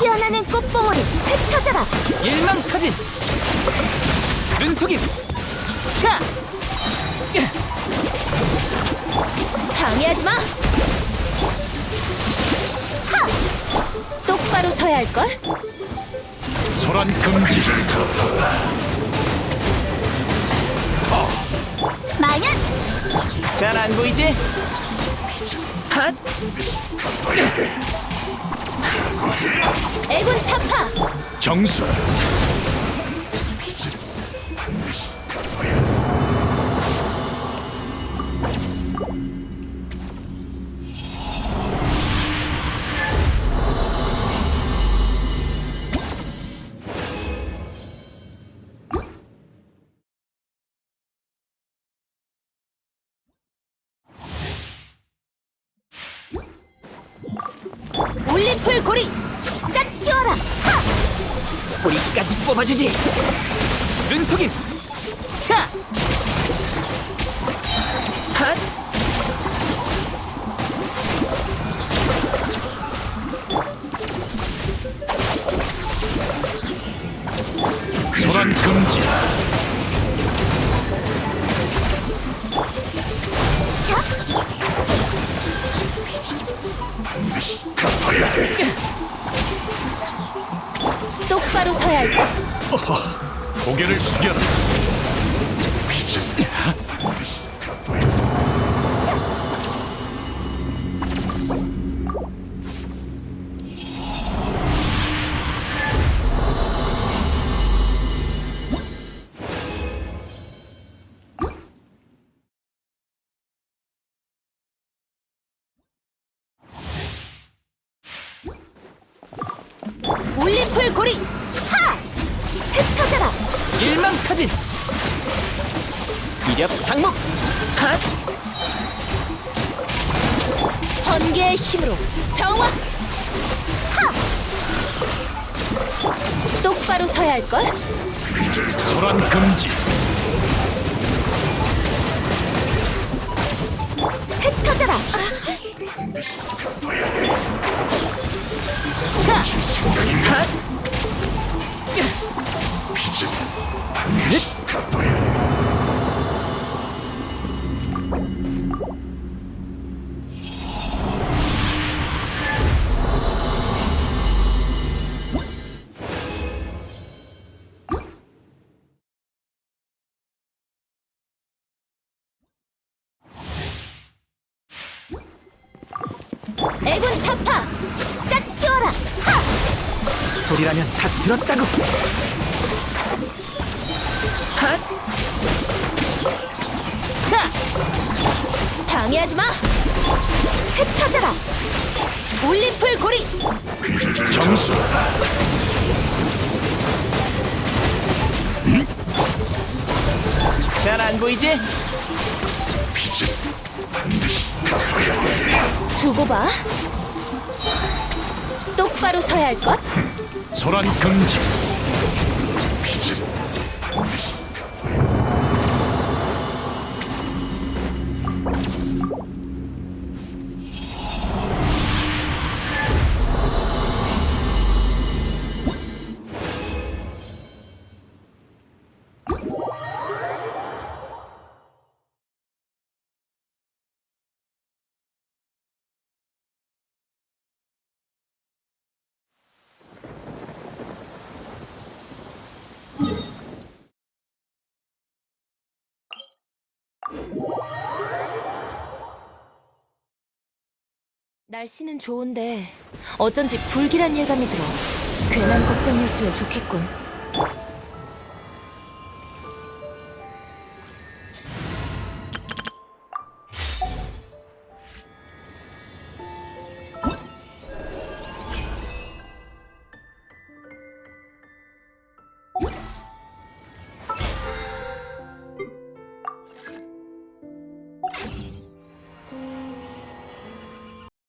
피어나는 꽃봉오리 흩어져라 일망타진 눈속임 차 방해하지 마! 하! 똑바로 서야 할걸? 소란 금지 마연! 잘안 보이지? 핫 애군 타파! 정수 올림플 고리! 싹 튀어라! 하! 뿌리까지 뽑아주지 눈속임 차 핫! 할걸? 고개를 숙여라 올림플 고리! 일망타진 이력 장목 핫 번개의 힘으로 정화! 하! 똑바로 서야 할걸? 소란 금지 흩어져라! 차! 핫! 애군 타파! 싹 튀어라! 하! 소리라면 다 들었다고 흩어져라! 올림플 고리! 정수 잘 안 보이지? 두고 봐. 똑바로 서야 할걸? 소란 금지 날씨는 좋은데 어쩐지 불길한 예감이 들어. 괜한 걱정이었으면 좋겠군.